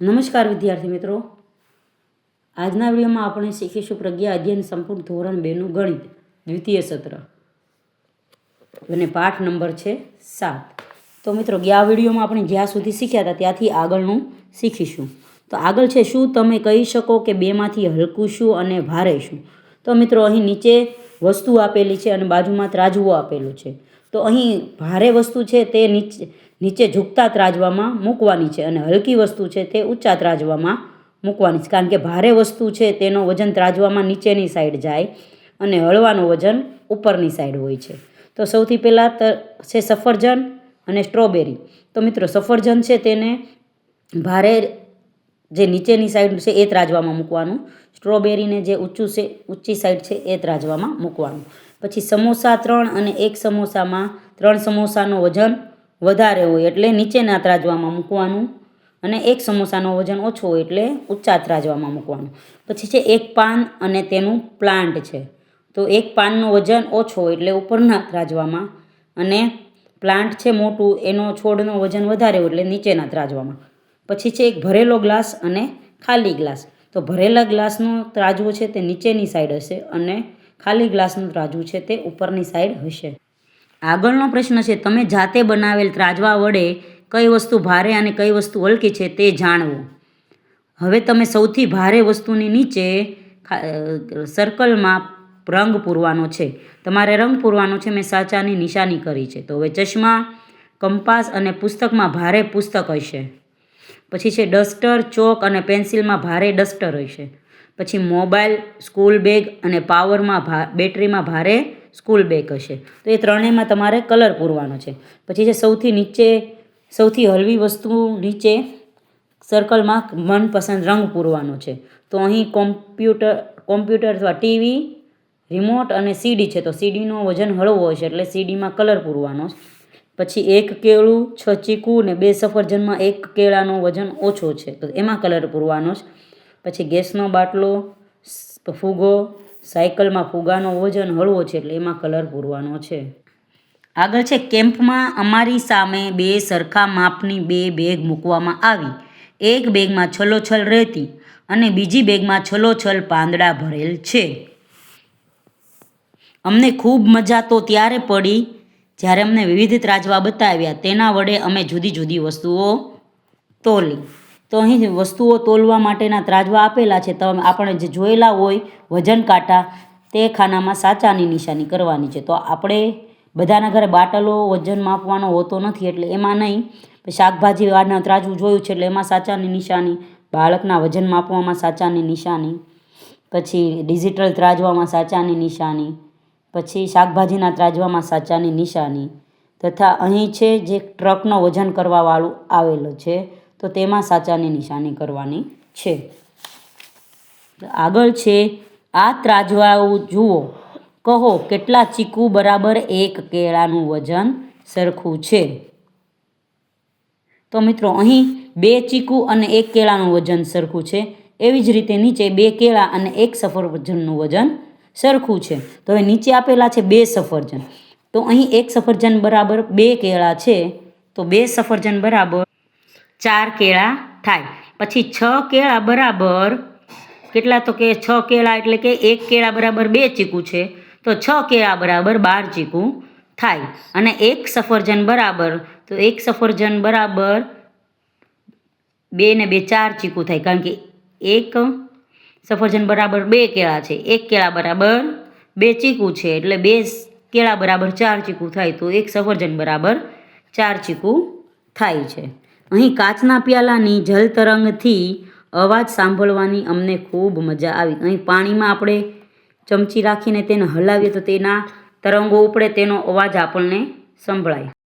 નમસ્કાર વિદ્યાર્થી મિત્રો. આજના વિડીયોમાં આપણે શીખીશું પ્રજ્ઞા અધ્યયન સંપૂર્ણ ધોરણ બેનું ગણિત, દ્વિતીય સત્ર. અને પાઠ નંબર છે સાત. તો મિત્રો ગયા વિડીયોમાં આપણે જ્યાં સુધી શીખ્યા હતા, ત્યાંથી આગળનું શીખીશું. તો આગળ છે શું? તમે કહી શકો કે બેમાંથી હલકું શું અને ભારે શું? તો મિત્રો, અહીં નીચે વસ્તુ આપેલી છે અને બાજુમાં ત્રાજવું આપેલું છે. તો અહીં ભારે વસ્તુ છે તે નીચે નીચે ઝૂકતા ત્રાજવામાં મૂકવાની છે અને હલકી વસ્તુ છે તે ઊંચા ત્રાજવામાં મૂકવાની છે. કારણ કે ભારે વસ્તુ છે તેનો વજન ત્રાજવામાં નીચેની સાઈડ જાય અને હળવાનું વજન ઉપરની સાઈડ હોય છે. તો સૌથી પહેલાં છે સફરજન અને સ્ટ્રોબેરી. તો મિત્રો સફરજન છે તેને ભારે જે નીચેની સાઈડ છે એ ત્રાજવામાં મૂકવાનું. સ્ટ્રોબેરીને જે ઊંચું છે, ઊંચી સાઈડ છે એ ત્રાજવામાં મૂકવાનું. પછી સમોસા ત્રણ અને એક સમોસામાં ત્રણ સમોસાનું વજન વધારે હોય એટલે નીચેના ત્રાજવામાં મૂકવાનું અને એક સમોસાનો વજન ઓછો હોય એટલે ઊંચા ત્રાજવામાં મૂકવાનું. પછી છે એક પાન અને તેનું પ્લાન્ટ છે. તો એક પાનનું વજન ઓછો હોય એટલે ઉપરના ત્રાજવામાં અને પ્લાન્ટ છે મોટું એનો છોડનો વજન વધારે હોય એટલે નીચેના ત્રાજવામાં પછી છે એક ભરેલો ગ્લાસ અને ખાલી ગ્લાસ. તો ભરેલા ગ્લાસનો ત્રાજવો છે તે નીચેની સાઈડ હશે અને ખાલી ગ્લાસનું ત્રાજવું છે તે ઉપરની સાઈડ હશે. આગળનો પ્રશ્ન છે, તમે જાતે બનાવેલ ત્રાજવા વડે કઈ વસ્તુ ભારે અને કઈ વસ્તુ હલકી છે તે જાણવું. હવે તમે સૌથી ભારે વસ્તુની નીચે સર્કલમાં રંગ પૂરવાનો છે. તમારે રંગ પૂરવાનો છે, મેં સાચાની નિશાની કરી છે. તો હવે ચશ્મા, કંપાસ અને પુસ્તકમાં ભારે પુસ્તક હશે. પછી છે ડસ્ટર, ચોક અને પેન્સિલમાં ભારે ડસ્ટર હશે. પછી મોબાઈલ, સ્કૂલ બેગ અને પાવરમાં ભા, બેટરીમાં ભારે સ્કૂલ બેગ હશે. તો એ ત્રણેયમાં તમારે કલર પૂરવાનો છે. પછી જે સૌથી નીચે, સૌથી હળવી વસ્તુ નીચે સર્કલમાં મનપસંદ રંગ પૂરવાનો છે. તો અહીં કોમ્પ્યુટર કોમ્પ્યુટર અથવા ટીવી, રિમોટ અને સીડી છે. તો સીડીનો વજન હળવો હશે એટલે સીડીમાં કલર પૂરવાનો પછી એક કેળું, છ ચીકુ ને બે સફરજનમાં એક કેળાનો વજન ઓછો છે. તો એમાં કલર પૂરવાનો છે. પછી ગેસનો બાટલો ફૂગો, સાયકલમાં ફુગાનો વજન હળવો છે એટલે એમાં કલર પૂરવાનો છે. આગળ છે, કેમ્પમાં અમારી સામે બે સરખા માપની બે બેગ મૂકવામાં આવી. એક બેગમાં છલોછલ રહેતી અને બીજી બેગમાં છલોછલ પાંદડા ભરેલ છે. અમને ખૂબ મજા તો ત્યારે પડી જ્યારે અમને વિવિધ ત્રાજવા બતાવ્યા. તેના વડે અમે જુદી જુદી વસ્તુઓ તોલી. તો અહીં વસ્તુઓ તોલવા માટેના ત્રાજવા આપેલા છે. તમે આપણે જે જોયેલા હોય, વજન કાંટા, તે ખાનામાં સાચાની નિશાની કરવાની છે. તો આપણે બધાના ઘરે બાટલો વજન માપવાનો હોતો નથી, એટલે એમાં નહીં. શાકભાજી વાળના ત્રાજવું જોયું છે, એટલે એમાં સાચાની નિશાની, બાળકના વજન માપવામાં સાચાની નિશાની, પછી ડિજિટલ ત્રાજવામાં સાચાની નિશાની, પછી શાકભાજીના ત્રાજવામાં સાચાની નિશાની, તથા અહીં છે જે ટ્રકનો વજન કરવાવાળું આવેલો છે. તો તેમાં સાચાની નિશાની કરવાની છે. આગળ છે, આ ત્રાજવાઓ જુઓ, કહો કેટલા ચીકુ બરાબર એક કેળાનું વજન સરખું છે. તો મિત્રો, અહીં બે ચીકુ અને એક કેળાનું વજન સરખું છે. એવી જ રીતે નીચે બે કેળા અને એક સફરજનનું વજન સરખું છે. તો હવે નીચે આપેલા છે બે સફરજન. તો અહીં એક સફરજન બરાબર બે કેળા છે. તો બે સફરજન બરાબર ચાર કેળા થાય. પછી છ કેળા બરાબર કેટલા તો કે છ કેળા એટલે કે એક કેળા બરાબર બે ચીકુ છે. તો છ કેળા બરાબર બાર ચીકુ થાય. અને એક સફરજન બરાબર, તો એક સફરજન બરાબર બે ને બે ચાર ચીકુ થાય. કારણ કે એક સફરજન બરાબર બે કેળા છે. એક કેળા બરાબર બે ચીકુ છે. એટલે બે કેળા બરાબર ચાર ચીકુ થાય. તો એક સફરજન બરાબર ચાર ચીકુ થાય છે. અહીં કાચના પ્યાલાની જલ તરંગથી અવાજ સાંભળવાની અમને ખૂબ મજા આવી. અહીં પાણીમાં આપણે ચમચી રાખીને તેને હલાવીએ તો તેના તરંગો ઉપડે, તેનો અવાજ આપણને સંભળાય.